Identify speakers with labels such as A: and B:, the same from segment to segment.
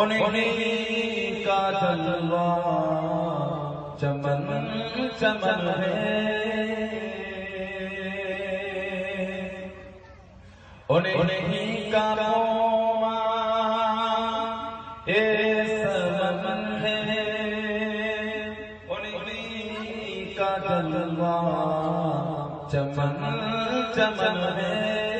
A: उन्हीं का जलवा चमन चमन है। उन्हीं का रोमा ए समन है उन्हीं का जलवा चमन चमन है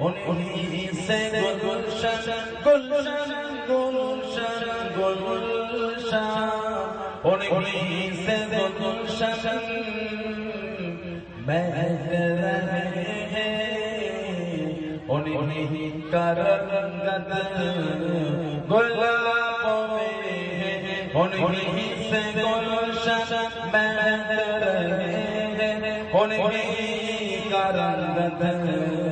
A: उन्हीं से गुलशन गुलशन गुलशन गुलशन उन्हीं से गुलशन महक रहे हैं उन्हीं का रंगत गुलाबों में है उन्हीं से गुलशन महक रहे हैं उन्हीं का रंगत